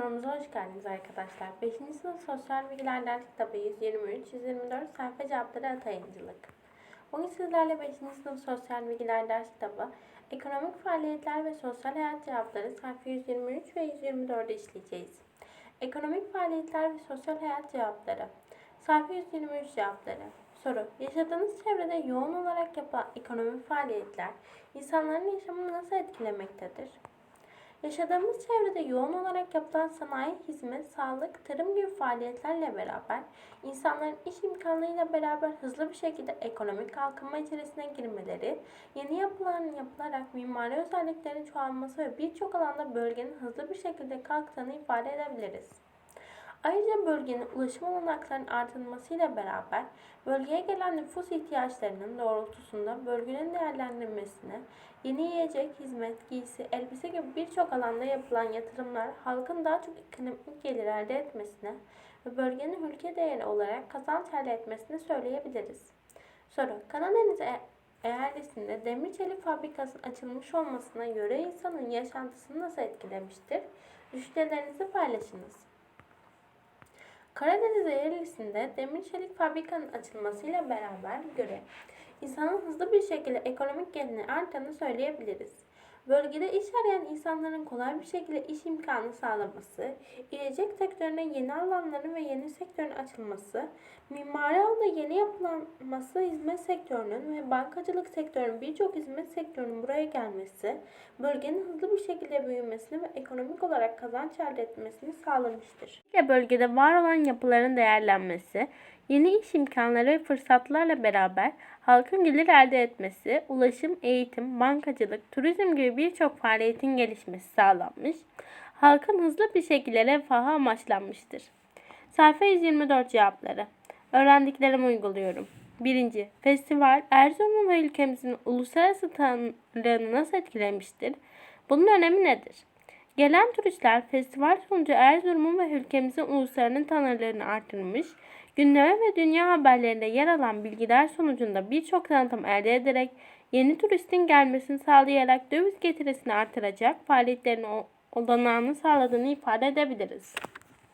kanalımıza hoş geldiniz arkadaşlar. 5. sınıf sosyal bilgiler ders kitabı 123-124 sayfa cevapları atayıncılık. Bugün sizlerle 5. sınıf sosyal bilgiler ders kitabı ekonomik faaliyetler ve sosyal hayat cevapları sayfa 123 ve 124'ü işleyeceğiz. Ekonomik faaliyetler ve sosyal hayat cevapları sayfa 123 cevapları. Soru. Yaşadığınız çevrede yoğun olarak yapılan ekonomik faaliyetler insanların yaşamını nasıl etkilemektedir? Yaşadığımız çevrede yoğun olarak yapılan sanayi, hizmet, sağlık, tarım gibi faaliyetlerle beraber insanların iş imkanlarıyla beraber hızlı bir şekilde ekonomik kalkınma içerisine girmeleri, yeni yapıların yapılarak mimari özelliklerin çoğalması ve birçok alanda bölgenin hızlı bir şekilde kalktığını ifade edebiliriz. Ayrıca bölgenin ulaşım olanaklarının artırılmasıyla beraber bölgeye gelen nüfus ihtiyaçlarının doğrultusunda bölgenin değerlendirilmesine, yeni yiyecek, hizmet, giysi, elbise gibi birçok alanda yapılan yatırımlar halkın daha çok ekonomik gelir elde etmesine ve bölgenin ülke değeri olarak kazanç elde etmesini söyleyebiliriz. Soru. Karadeniz e- eyaletinde demir çelik fabrikasının açılmış olmasına göre insanın yaşantısını nasıl etkilemiştir? Düşüncelerinizi paylaşınız. Karadeniz eyaletinde demir çelik fabrikanın açılmasıyla beraber göre insanın hızlı bir şekilde ekonomik gelirini arttığını söyleyebiliriz. Bölgede iş arayan insanların kolay bir şekilde iş imkanı sağlaması, gelecek sektörüne yeni alanların ve yeni sektörün açılması, mimari alanda yeni yapılanması hizmet sektörünün ve bankacılık sektörünün birçok hizmet sektörünün buraya gelmesi, bölgenin hızlı bir şekilde büyümesini ve ekonomik olarak kazanç elde etmesini sağlamıştır. Bölgede var olan yapıların değerlenmesi, yeni iş imkanları ve fırsatlarla beraber halkın gelir elde etmesi, ulaşım, eğitim, bankacılık, turizm gibi birçok faaliyetin gelişmesi sağlanmış, halkın hızlı bir şekilde refahı amaçlanmıştır. Sayfa 124 cevapları. Öğrendiklerimi uyguluyorum. 1. Festival Erzurum ve ülkemizin uluslararası tanınırlığını nasıl etkilemiştir? Bunun önemi nedir? Gelen turistler festival sonucu Erzurum'un ve ülkemizin uluslarının tanınırlığını artırmış, gündeme ve dünya haberlerinde yer alan bilgiler sonucunda birçok tanıtım elde ederek yeni turistin gelmesini sağlayarak döviz getirisini artıracak faaliyetlerin o- olanağını sağladığını ifade edebiliriz.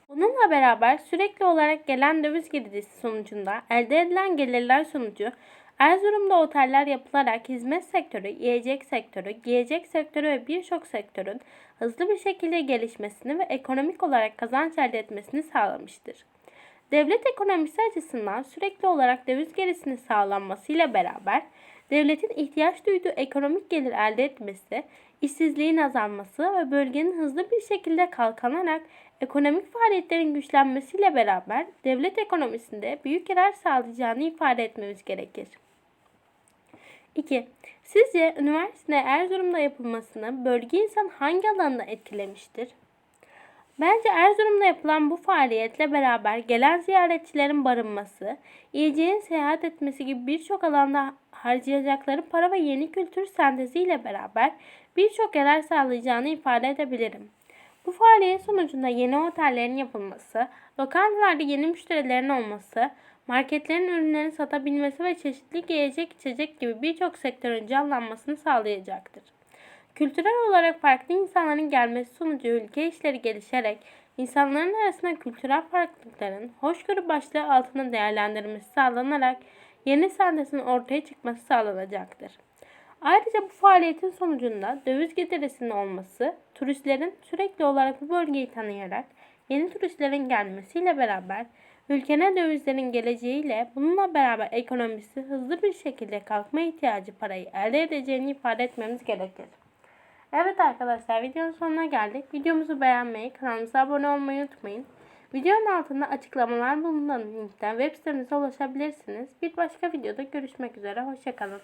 Bununla beraber sürekli olarak gelen döviz girdisi sonucunda elde edilen gelirler sonucu Erzurum'da oteller yapılarak hizmet sektörü, yiyecek sektörü, giyecek sektörü ve birçok sektörün hızlı bir şekilde gelişmesini ve ekonomik olarak kazanç elde etmesini sağlamıştır. Devlet ekonomisi açısından sürekli olarak döviz gerisinin sağlanmasıyla beraber devletin ihtiyaç duyduğu ekonomik gelir elde etmesi, işsizliğin azalması ve bölgenin hızlı bir şekilde kalkanarak ekonomik faaliyetlerin güçlenmesiyle beraber devlet ekonomisinde büyük yarar sağlayacağını ifade etmemiz gerekir. 2. Sizce üniversite Erzurum'da yapılmasını bölge insan hangi alanda etkilemiştir? Bence Erzurum'da yapılan bu faaliyetle beraber gelen ziyaretçilerin barınması, yiyeceğin seyahat etmesi gibi birçok alanda harcayacakları para ve yeni kültür senteziyle beraber birçok yarar sağlayacağını ifade edebilirim. Bu faaliyet sonucunda yeni otellerin yapılması, lokantalarda yeni müşterilerin olması, marketlerin ürünlerini satabilmesi ve çeşitli yiyecek içecek gibi birçok sektörün canlanmasını sağlayacaktır. Kültürel olarak farklı insanların gelmesi sonucu ülke işleri gelişerek insanların arasında kültürel farklılıkların hoşgörü başlığı altında değerlendirilmesi sağlanarak yeni sentezin ortaya çıkması sağlanacaktır. Ayrıca bu faaliyetin sonucunda döviz getirisinin olması, turistlerin sürekli olarak bu bölgeyi tanıyarak yeni turistlerin gelmesiyle beraber ülkene dövizlerin geleceğiyle bununla beraber ekonomisi hızlı bir şekilde kalkma ihtiyacı parayı elde edeceğini ifade etmemiz gerekir. Evet arkadaşlar videonun sonuna geldik. Videomuzu beğenmeyi, kanalımıza abone olmayı unutmayın. Videonun altında açıklamalar bulunan linkten web sitemize ulaşabilirsiniz. Bir başka videoda görüşmek üzere. Hoşçakalın.